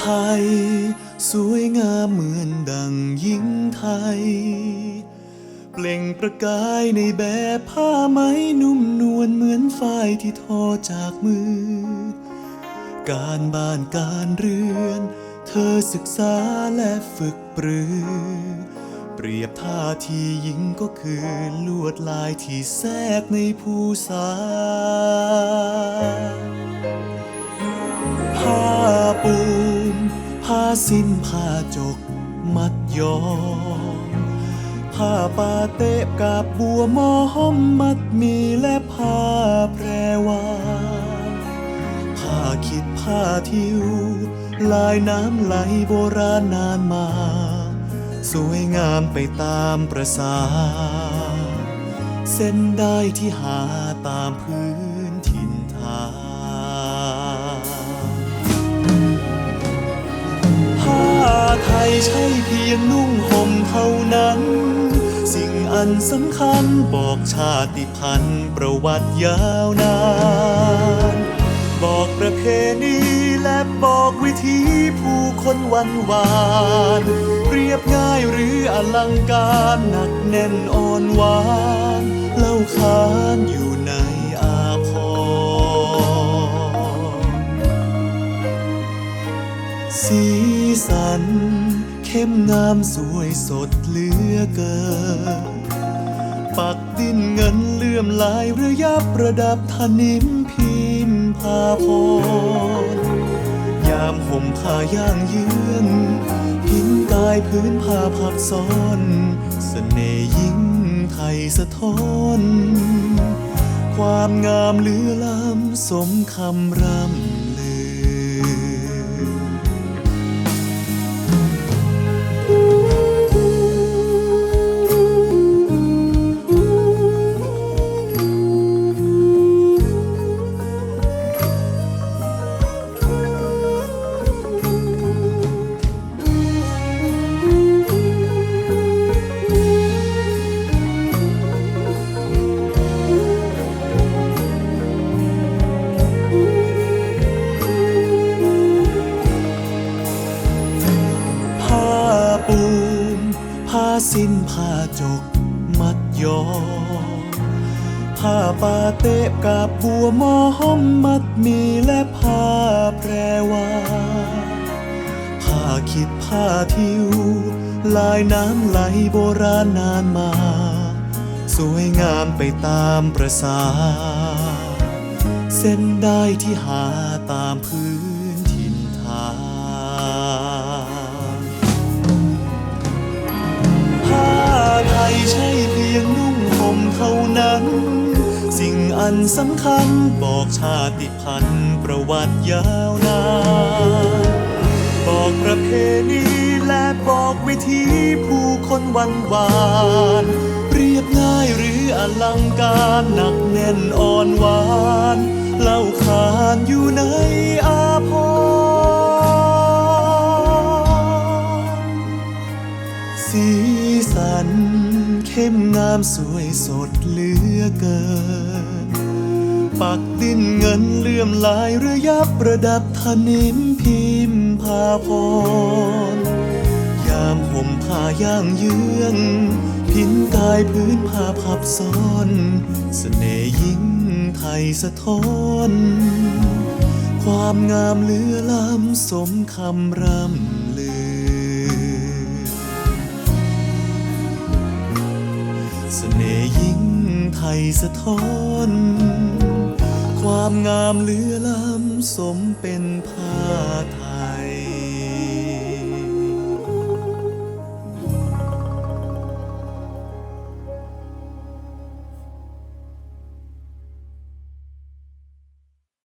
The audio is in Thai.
ไทย สวยงามเหมือนดังหญิงไทย เปล่งประกายในแบบผ้าไหมนุ่มนวลเหมือนฝ้ายที่ทอจากมือ การบ้านการเรือน เธอศึกษาและฝึกปรือ เปรียบท่าทีหญิงก็คือลวดลายที่แทรกในภูษาผ้าปู สิ้นผ้าจกมัดยอผ้าปาเตะกับบัวมอห้อมมัดมีและผ้าแพรวาผ้าคิดผ้าทิว ลายน้ำไหลโบราณนานมา สวยงามไปตามประสา เส้นได้ที่หาตามพื้น ไทยใช่เพียงนุ่งห่มเท่านั้น สิ่งอันสำคัญบอกชาติพันธุ์ประวัติยาวนาน บอกประเพณีและบอกวิถีผู้คนวันวานเรียบง่ายหรืออลังการหนักแน่นอ่อนหวาน เล่าขานอยู่ใน สีสัน เข้มงามสวยสดเหลือเกิน ปักดินเงินเลื่อมลายระยับประดับธนิมพิมพาพรยามห่มผ้าย่างเยือนหินกายพื้นผ้าพักซ้อนสเสน่ห์ยิ่งไทยสะท้อนความงามเหลือล้ำสมคำร่ำ สิ้นผ้าจกมัดยอผ้าปาเตะกับบัวมอห้อมมัดมีและผ้าแพรวาผ้าคิดผ้าทิว ลายน้ำไหลโบราณนานมา สวยงามไปตามประสา เส้นได้ที่หาตามพื้น เท่านั้น สิ่งอันสำคัญบอกชาติพันธุ์ประวัติยาวนานบอกประเพณีและบอกวิถีผู้คนวันวาน เรียบง่ายหรืออลังการหนักแน่นอ่อนหวาน เล่าขานอยู่ใน สีสัน เข้มงามสวยสดเหลือเกิน ปักดินเงินเลื่อมลายระยับประดับธนิมพิมพ์พาพร ยามห่มผ้าย่างเยือง พินกายพื้นผ้าพับซ้อนเสน่ห์ยิ่งไทยสะท้อนความงามเหลือล้ำสมคำร่ำลือ เสน่ห์ยิ่งไทยสะท้อน ความงามเหลือล้ำสมเป็นผ้าไท